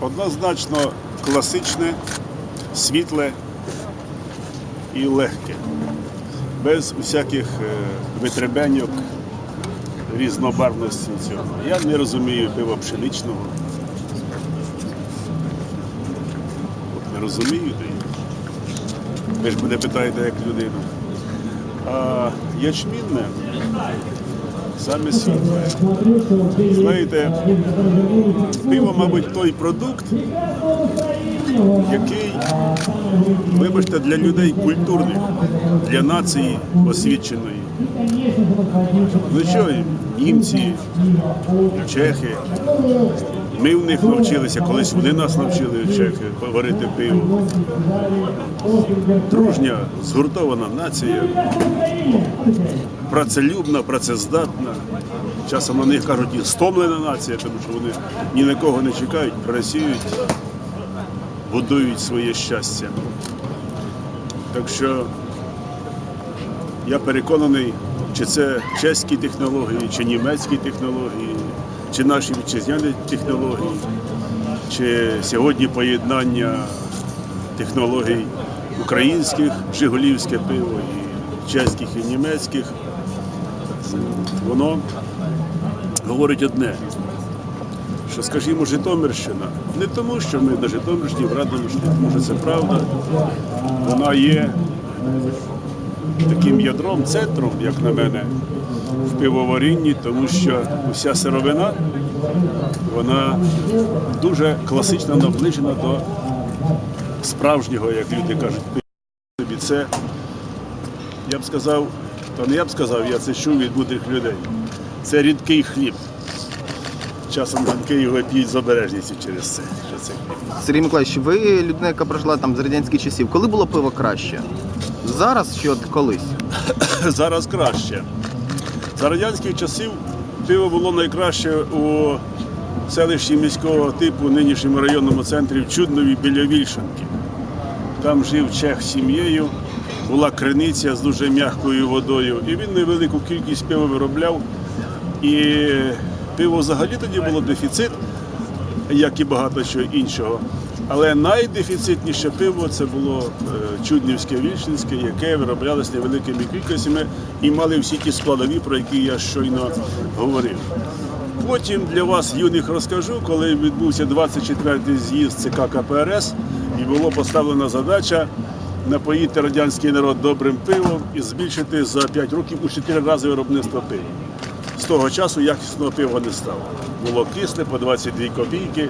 Однозначно класичне, світле і легке, без усяких е, витребеньок, різнобарвності цього. Я не розумію пива пшеничного. От не розумію. Ви ж мене питаєте як людину. А ячмінне саме світле. Знаєте, пиво, мабуть, той продукт, який, вибачте, для людей культурних, для нації освіченої. Ну що, німці, чехи. Ми в них навчилися, колись вони нас навчили, чехи, варити пиво. Дружня, згуртована нація, працелюбна, працездатна. Часом на них кажуть стомлена нація, тому що вони ні на кого не чекають, працюють, будують своє щастя. Так що я переконаний, чи це чеські технології, чи німецькі технології, чи наші вітчизняні технології, чи сьогодні поєднання технологій українських, жигулівське пиво, і чеських, і німецьких. Воно говорить одне, що, скажімо, Житомирщина, не тому, що ми на Житомирщині, в Радомишлі, тому що це правда, вона є таким ядром, центром, як на мене, в пивоварінні, тому що вся сировина, вона дуже класично наближена до справжнього, як люди кажуть, пива. Це, я б сказав, то не я б сказав, я це чув від мудрих людей. Це рідкий хліб. Часом жінки його п'ють з обережністю через це. Що це хліб. Сергій Миколаївич, ви людина, яка прожила там з радянських часів. Коли було пиво краще? Зараз чи от колись? зараз краще. За радянських часів пиво було найкраще у селищі міського типу, нинішньому районному центрі в Чуднові біля Вільшанки. Там жив чех з сім'єю, була криниця з дуже м'якою водою, і він невелику кількість пива виробляв. І пиво взагалі тоді було дефіцит, як і багато чого іншого. Але найдефіцитніше пиво це було е, чуднівське вільшинське, яке вироблялося невеликими кількостями і мали всі ті складові, про які я щойно говорив. Потім для вас юних розкажу, коли відбувся 24-й з'їзд ЦК КПРС і було поставлена задача напоїти радянський народ добрим пивом і збільшити за 5 років у 4 рази виробництво пива. З того часу якісного пива не стало. Було кисле по 22 копійки.